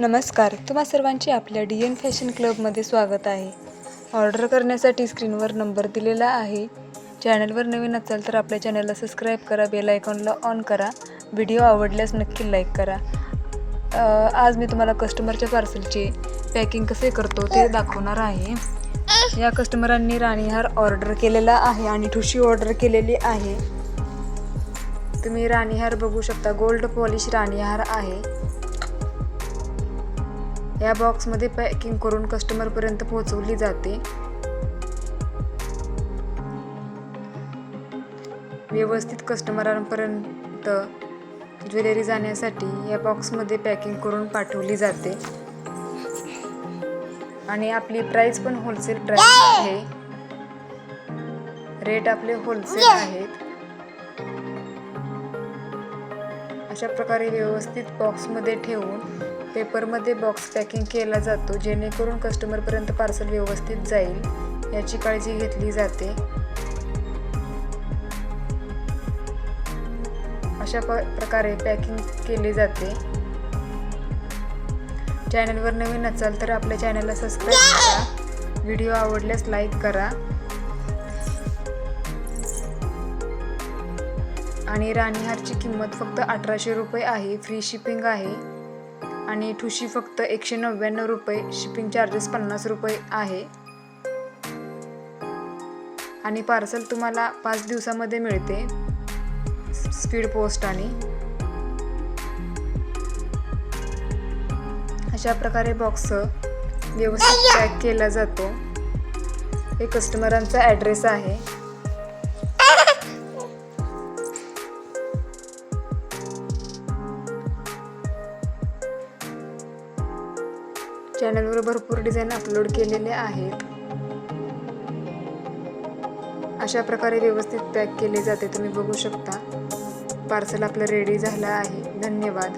नमस्कार. तुम्हा सर्वांचे आपल्या डी एन फॅशन क्लबमध्ये स्वागत आहे. ऑर्डर करण्यासाठी स्क्रीनवर नंबर दिलेला आहे. चॅनलवर नवीन असाल तर आपल्या चॅनलला सबस्क्राईब करा बेल आयकॉनला ऑन करा. व्हिडिओ आवडल्यास नक्की लाईक करा. आज मी तुम्हाला कस्टमरच्या पार्सलचे पॅकिंग कसे करतो ते दाखवणार आहे. या कस्टमरांनी राणीहार ऑर्डर केलेला आहे आणि ठुशी ऑर्डर केलेली आहे. तुम्ही राणीहार बघू शकता. गोल्ड पॉलिश राणीहार आहे. या बॉक्समध्ये पॅकिंग करून कस्टमरपर्यंत पोहोचवली जाते. व्यवस्थित कस्टमरांपर्यंत ज्वेलरी जाण्यासाठी या बॉक्समध्ये पॅकिंग करून पाठवली जाते. आणि आपली प्राईस पण होलसेल प्राईस आहे. रेट आपले होलसेल आहेत. अशा प्रकारे व्यवस्थित बॉक्समध्ये ठेवून पेपरमध्ये बॉक्स पॅकिंग केला जातो जेणेकरून कस्टमरपर्यंत पार्सल व्यवस्थित जाईल याची काळजी घेतली जाते. अशा प प्रकारे पॅकिंग केले जाते. चॅनलवर नवीन असाल तर आपल्या चॅनलला सबस्क्राईब करा. व्हिडिओ आवडल्यास लाईक करा. आणि राणीहारची किंमत फक्त अठराशे रुपये आहे. फ्री शिपिंग आहे. आणि ठुशी फक्त एकशे नव्याण्णव रुपये शिपिंग चार्जेस पन्नास रुपये आहे. आणि पार्सल तुम्हाला पाच दिवसामध्ये मिळते. स्पीड पोस्ट आणि. अशा प्रकारे बॉक्स व्यवस्थित पॅक केला जातो. हे कस्टमरांचा ॲड्रेस आहे. चॅनलवर भरपूर डिझाईन अपलोड केलेले आहेत. अशा प्रकारे व्यवस्थित पॅक केले जाते तुम्ही बघू शकता. पार्सल आपलं रेडी झालं आहे. धन्यवाद.